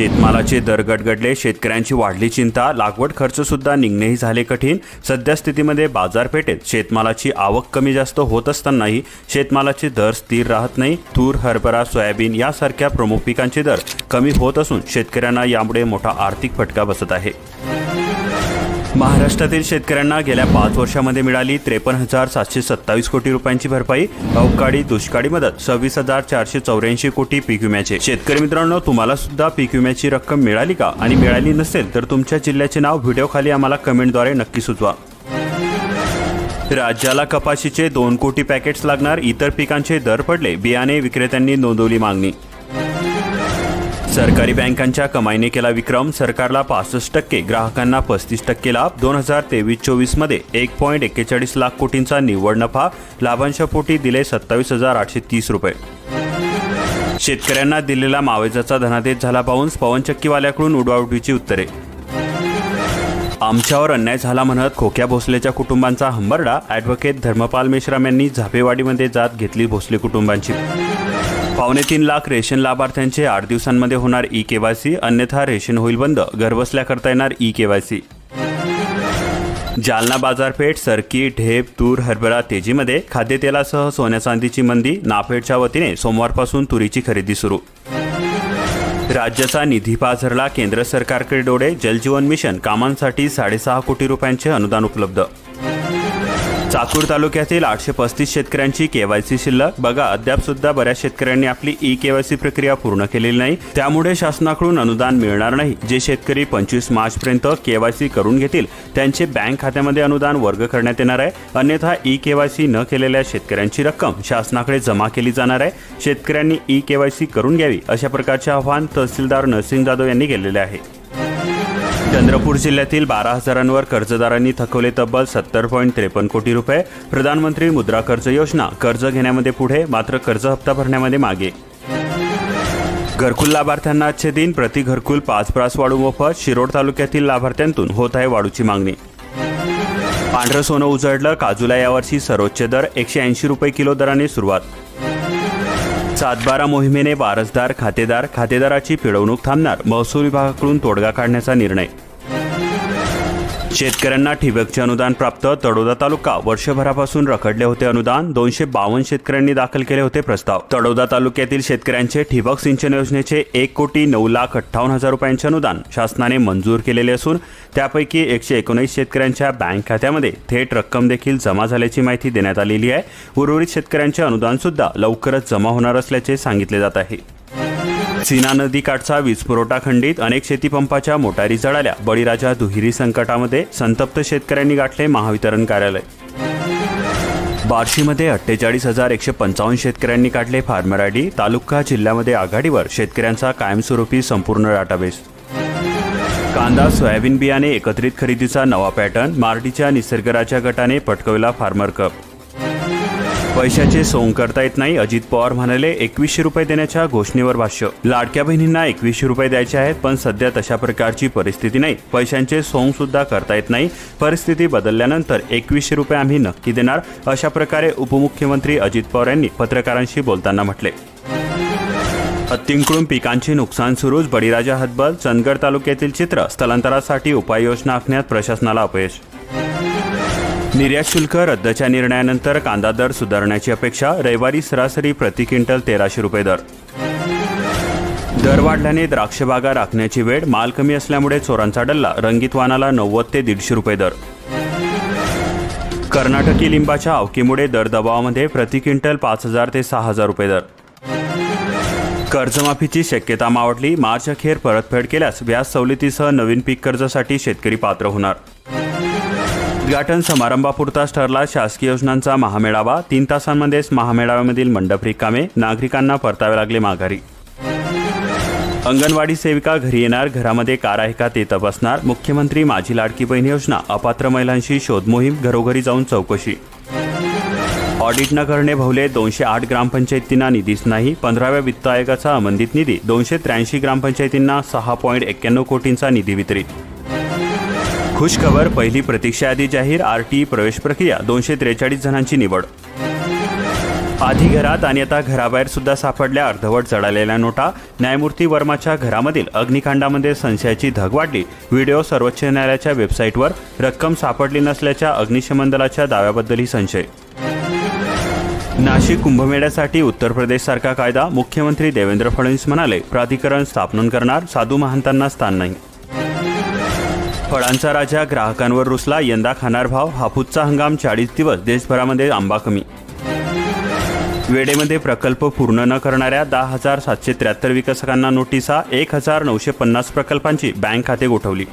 शेतमालाचे दर गडगडले शेतकऱ्यांची वाढली चिंता लागवड खर्च सुद्धा निघणेही झाले कठीण. सध्या स्थितीमध्ये बाजारपेठेत शेतमालाची आवक कमी जास्त होत असतानाही शेतमालाचे दर स्थिर राहत नाही. तूर हरभरा सोयाबीन यासारख्या प्रमुख पिकांचे दर कमी होत असून शेतकऱ्यांना यामुळे मोठा आर्थिक फटका बसत आहे. महाराष्ट्रातील शेतकऱ्यांना गेल्या पाच वर्षामध्ये मिळाली त्रेपन्न हजार सातशे सत्तावीस कोटी रुपयांची भरपाई. अवकाळी दुष्काळी मदत सव्वीस हजार चारशे चौऱ्याऐंशी कोटी पीक विम्याचे. शेतकरी मित्रांनो तुम्हाला सुद्धा पीक विम्याची रक्कम मिळाली का? आणि मिळाली नसेल तर तुमच्या जिल्ह्याचे नाव व्हिडिओ खाली आम्हाला कमेंटद्वारे नक्की सुचवा. राज्याला कपाशीचे दोन कोटी पॅकेट्स लागणार इतर पिकांचे दर पडले बियाणे विक्रेत्यांनी नोंदवली मागणी. सरकारी बँकांच्या कमाईने केला विक्रम. सरकारला पासष्ट टक्के ग्राहकांना पस्तीस टक्के लाभ. दोन हजार तेवीस चोवीसमध्ये एक पॉईंट एक्केचाळीस लाख कोटींचा निव्वळ नफा. लाभांशपोटी दिले सत्तावीस हजार आठशे तीस रुपये. शेतकऱ्यांना दिलेला मावेजाचा धनादेश झाला बाउन्स पवनचक्कीवाल्याकडून उडवाउडवीची उत्तरे. आमच्यावर अन्याय झाला म्हणत खोक्या भोसलेच्या कुटुंबांचा हंबरडा. ॲडव्होकेट धर्मपाल मेश्राम यांनी झापेवाडीमध्ये जात घेतली भोसले कुटुंबांची. पावणे तीन लाख रेशन लाभार्थ्यांचे आठ दिवसांमध्ये होणार ई केवायसी अन्यथा रेशन होईल बंद घरबसल्या करता येणार ई केवायसी जालना बाजारपेठ सरकी ढेप तूर हरभरा तेजीमध्ये खाद्यतेलासह सोन्या चांदीची मंदी नाफेडच्या वतीने सोमवारपासून तुरीची खरेदी सुरू. राज्याचा निधी पाझरला केंद्र सरकारकडे डोळे जलजीवन मिशन कामांसाठी साडेसहा कोटी रुपयांचे अनुदान उपलब्ध. चाकूर तालुक्यातील आठशे पस्तीस शेतकऱ्यांची केवायसी शिल्लक. बघा अद्याप सुद्धा बऱ्याच शेतकऱ्यांनी आपली ई केवायसी प्रक्रिया पूर्ण केलेली नाही. त्यामुळे शासनाकडून अनुदान मिळणार नाही. जे शेतकरी पंचवीस मार्चपर्यंत केवायसी करून घेतील त्यांचे बँक खात्यामध्ये अनुदान वर्ग करण्यात येणार आहे. अन्यथा ई केवायसी न केलेल्या शेतकऱ्यांची रक्कम शासनाकडे जमा केली जाणार आहे. शेतकऱ्यांनी ई केवायसी करून घ्यावी अशा प्रकारचे आवाहन तहसीलदार नरसिंग जाधव यांनी केलेले आहे. चंद्रपूर जिल्ह्यातील बारा हजारांवर कर्जदारांनी थकवले तब्बल सत्तर पॉईंट त्रेपन्न कोटी रुपये. प्रधानमंत्री मुद्रा कर्ज योजना. कर्ज घेण्यामध्ये पुढे मात्र कर्ज हप्ता भरण्यामध्ये मागे. घरकुल लाभार्थ्यांना आजचे दिन. प्रति घरकुल पाच प्रास वाढू मोफत. शिरोड तालुक्यातील लाभार्थ्यांतून होत आहे वाढूची मागणी. पांढरं सोनं उजळलं. काजूला यावर्षी सर्वोच्च दर एकशे ऐंशी रुपये किलो दराने सुरुवात. सातबारा मोहिमेने वारसदार खातेदार खातेदाराची पिळवणूक थांबणार. महसूल विभागाकडून तोडगा काढण्याचा निर्णय शेतकऱ्यांना ठिबकचे अनुदान प्राप्त तडोदा तालुका वर्षभरापासून रखडले होते अनुदान दोनशे बावन्न शेतकऱ्यांनी दाखल केले होते प्रस्ताव. तडोदा तालुक्यातील शेतकऱ्यांचे ठिबक सिंचन योजनेचे एक कोटी नऊ लाख अठ्ठावन्न हजार रुपयांचे अनुदान शासनाने मंजूर केलेले असून त्यापैकी एकशे एकोणीस शेतकऱ्यांच्या बँक खात्यामध्ये थेट रक्कम देखील जमा झाल्याची माहिती देण्यात आलेली आहे. उर्वरित शेतकऱ्यांचे अनुदान सुद्धा लवकरच जमा होणार असल्याचे सांगितले जात आहे. सीना नदी काठचा वीज पुरवठा खंडित अनेक शेतीपंपाच्या मोटारी जळाल्या. बळीराजा दुहिरी संकटामध्ये संतप्त शेतकऱ्यांनी गाठले महावितरण कार्यालय. बार्शीमध्ये अठ्ठेचाळीस हजार एकशे पंचावन्न शेतकऱ्यांनी काढले फार्मर आयडी तालुका जिल्ह्यामध्ये आघाडीवर शेतकऱ्यांचा कायमस्वरूपी संपूर्ण डाटाबेस कांदा सोयाबीन बियाणे एकत्रित खरेदीचा नवा पॅटर्न मार्डीच्या निसर्गराच्या गटाने पटकवला फार्मर कप. पैशाचे सोंग करता येत नाही. अजित पवार म्हणाले एकवीसशे रुपये देण्याच्या घोषणेवर भाष्य. लाडक्या बहिणींना एकवीसशे रुपये द्यायचे आहेत पण सध्या तशा प्रकारची परिस्थिती नाही. पैशांचे सोंग सुद्धा करता येत नाही. परिस्थिती बदलल्यानंतर एकवीसशे रुपये आम्ही नक्की देणार अशा प्रकारे उपमुख्यमंत्री अजित पवार यांनी पत्रकारांशी बोलताना म्हटले. हत्तींकडून पिकांचे नुकसान सुरूच बळीराजा हतबल चंदगड तालुक्यातील चित्र स्थलांतरासाठी उपाययोजना आखण्यात प्रशासनाला अपयश निर्यात शुल्क रद्दच्या निर्णयानंतर कांदा दर सुधारण्याची अपेक्षा रविवारी सरासरी प्रति क्विंटल तेराशे रुपये दर. दर वाढल्याने द्राक्ष बागा राखण्याची वेळ माल कमी असल्यामुळे चोरांचा डल्ला रंगीत वाहनाला नव्वद ते दीडशे रुपये दर. कर्नाटकी लिंबाच्या अवकीमुळे दर दबावामध्ये प्रति क्विंटल पाच हजार ते सहा हजार रुपये दर. कर्जमाफीची शक्यता मावटली मार्च अखेर परतफेड केल्यास व्याज सवलतीसह नवीन पीक कर्जासाठी शेतकरी पात्र होणार. उद्घाटन समारंभापुरताच ठरला. शासकीय योजनांचा महामेळावा. तीन तासांमध्येच महामेळाव्यामधील मंडप रिकामे. नागरिकांना परतावे लागले माघारी. अंगणवाडी सेविका घरी येणार. घरामध्ये कार आहे का ते तपासणार. मुख्यमंत्री माझी लाडकी बहीण योजना. अपात्र महिलांशी शोध मोहीम घरोघरी जाऊन चौकशी. ऑडिट न करणे भवले दोनशे आठ ग्रामपंचायतींना निधीच नाही. पंधराव्या वित्त आयोगाचा अमंदित निधी. दोनशे त्र्याऐंशी ग्रामपंचायतींना सहा पॉईंट एक्क्याण्णव कोटींचा निधी वितरित. खुश खबर पहिली प्रतीक्षा यादी जाहीर आर टी प्रवेश प्रक्रिया दोनशे त्रेचाळीस जणांची निवड. आधी घरात आणि आता घराबाहेर सुद्धा सापडल्या अर्धवट जळालेल्या नोटा. न्यायमूर्ती वर्माच्या घरामधील अग्निकांडामध्ये संशयाची धग वाढली. व्हिडिओ सर्वोच्च न्यायालयाच्या वेबसाईटवर रक्कम सापडली नसल्याच्या अग्निशमन दलाच्या दाव्याबद्दलही संशय. नाशिक कुंभमेळ्यासाठी उत्तर प्रदेशसारखा कायदा मुख्यमंत्री देवेंद्र फडणवीस म्हणाले प्राधिकरण स्थापन करणार साधू महंतांना स्थान नाही. फळांचा राजा ग्राहकांवर रुसला. यंदा खाणार भाव हापूसचा हंगाम चाळीस दिवस देशभरामध्ये आंबा कमी. वेडेमध्ये प्रकल्प पूर्ण न करणाऱ्या दहा हजार सातशे त्र्याहत्तर विकसकांना नोटिसा एक हजार नऊशे पन्नास प्रकल्पांची बँक खाते गोठवली.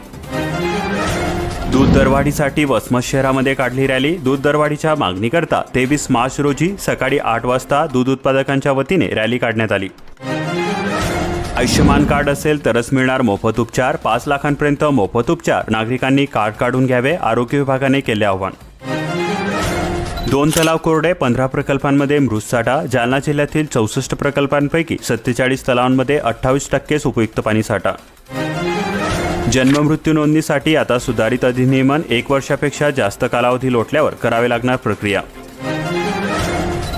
दूध दरवाढीसाठी वसमत शहरामध्ये काढली रॅली. दूध दरवाढीच्या मागणीकरता तेवीस मार्च रोजी सकाळी आठ वाजता दूध उत्पादकांच्या वतीने रॅली काढण्यात आली. आयुष्यमान कार्ड असेल तरच मिळणार मोफत उपचार. पाच लाखांपर्यंत मोफत उपचार. नागरिकांनी कार्ड काढून घ्यावे आरोग्य विभागाने केले आवाहन. दोन तलाव कोरडे पंधरा प्रकल्पांमध्ये मृतसाठा जालना जिल्ह्यातील चौसष्ट प्रकल्पांपैकी सत्तेचाळीस तलावांमध्ये अठ्ठावीस टक्केच उपयुक्त पाणी साठा. जन्ममृत्यू नोंदणीसाठी आता सुधारित अधिनियमन एक वर्षापेक्षा जास्त कालावधी लोटल्यावर करावे लागणार प्रक्रिया.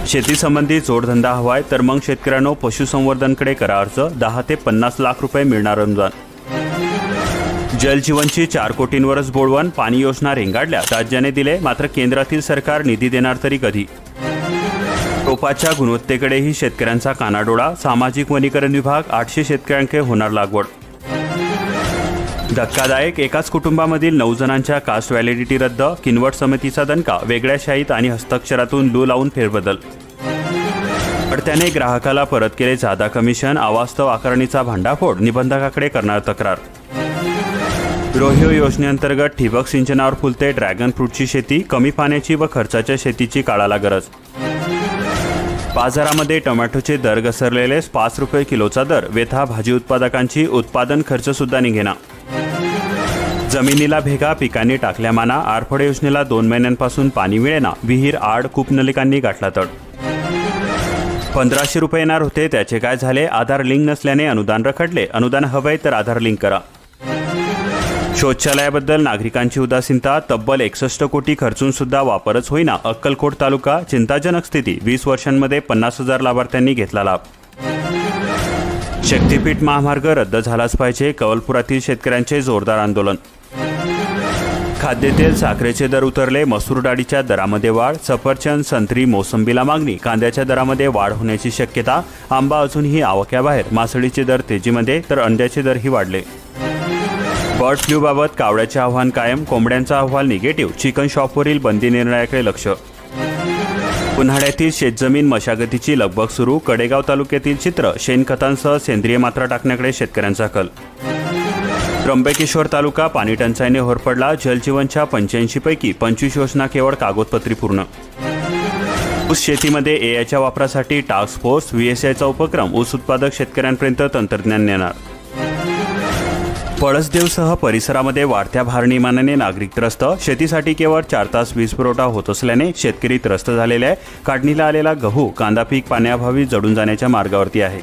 शेतीसंबंधी जोडधंदा हवाय तर मग शेतकऱ्यांनो पशुसंवर्धनकडे करा अर्ज. दहा ते पन्नास लाख रुपये मिळणार अनुदान. जलजीवनची चार कोटींवरच बोडवण पाणी योजना रेंगाडल्या. राज्याने दिले मात्र केंद्रातील सरकार निधी देणार तरी कधी? रोपाच्या गुणवत्तेकडेही शेतकऱ्यांचा कानाडोळा. सामाजिक वनीकरण विभाग आठशे शेतकऱ्यांकडे होणार लागवड. धक्कादायक एकाच कुटुंबामधील नऊ जणांच्या कास्ट व्हॅलिडिटी रद्द किनवट समितीचा दणका वेगळ्या शाहीत आणि हस्ताक्षरातून लू लावून फेरबदल. अडत्याने ग्राहकाला परत केले जादा कमिशन अवास्तव आकारणीचा भांडाफोड निबंधकाकडे करणार तक्रार. रोहिओ योजनेअंतर्गत ठिबक सिंचनावर फुलते ड्रॅगन फ्रूटची शेती कमी पाण्याची व खर्चाच्या शेतीची काळाला गरज. बाजारामध्ये टोमॅटोचे दर घसरलेले पाच रुपये किलोचा दर वेथा भाजी उत्पादकांची उत्पादन खर्च सुद्धा निघेना. जमिनीला भेगा पिकांनी टाकल्या माना आरफड योजनेला दोन महिन्यांपासून पाणी मिळेना विहीर आड कूपनलिकांनी गाठला तड. पंधराशे रुपये येणार होते त्याचे काय झाले? आधार लिंक नसल्याने अनुदान रखडले. अनुदान हवंय तर आधार लिंक करा. शौचालयाबद्दल नागरिकांची उदासीनता तब्बल एकसष्ट कोटी खर्चून सुद्धा वापरच होईना. अक्कलकोट तालुका चिंताजनक स्थिती. वीस वर्षांमध्ये पन्नास हजार लाभार्थ्यांनी घेतला लाभ. शक्तीपीठ महामार्ग रद्द झालाच पाहिजे कवलपुरातील शेतकऱ्यांचे जोरदार आंदोलन. खाद्यतेल साखरेचे दर उतरले मसूर डाळीच्या दरामध्ये वाढ सफरचंद संत्री मोसंबीला मागणी कांद्याच्या दरामध्ये वाढ होण्याची शक्यता आंबा अजूनही आवाक्याबाहेर मासळीचे दर तेजीमध्ये तर अंड्याचे दरही वाढले. बर्ड फ्लूबाबत कावड्याचे आव्हान कायम कोंबड्यांचा अहवाल निगेटिव्ह चिकन शॉपवरील बंदी निर्णयाकडे लक्ष. उन्हाळ्यातील शेतजमीन मशागतीची लगबग सुरू कडेगाव तालुक्यातील चित्र शेणखतांसह सेंद्रिय मात्रा टाकण्याकडे शेतकऱ्यांचा कल. त्र्यंबकेश्वर तालुका पाणी टंचाईने होरपडला जलजीवनच्या पंच्याऐंशी पैकी पंचवीस योजना केवळ कागदपत्री पूर्ण. ऊस शेतीमध्ये एआयच्या वापरासाठी टास्क फोर्स व्हीएसआयचा उपक्रम ऊस उत्पादक शेतकऱ्यांपर्यंत तंत्रज्ञान नेणार. पळसदेवसह परिसरामध्ये वाढत्या भारनियमानाने नागरिक त्रस्त शेतीसाठी केवळ चार तास वीज पुरवठा होत असल्याने शेतकरी त्रस्त झालेले आहे. काढणीला आलेला गहू कांदा पीक पाण्याअभावी जडून जाण्याच्या मार्गावरती आहे.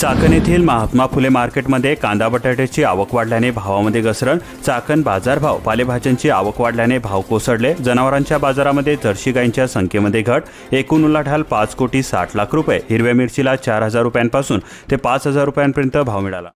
चाकण येथील महात्मा फुले मार्केटमध्ये कांदा बटाट्याची आवक वाढल्याने भावामध्ये घसरण चाकण बाजारभाव पालेभाज्यांची आवक वाढल्याने भाव कोसळले. जनावरांच्या बाजारामध्ये जर्सी गायींच्या संख्येमध्ये घट. एकूण उलाढाल पाच कोटी साठ लाख रुपये. हिरव्या मिरचीला चार हजार रुपयांपासून ते पाच हजार रुपयांपर्यंत भाव मिळाला.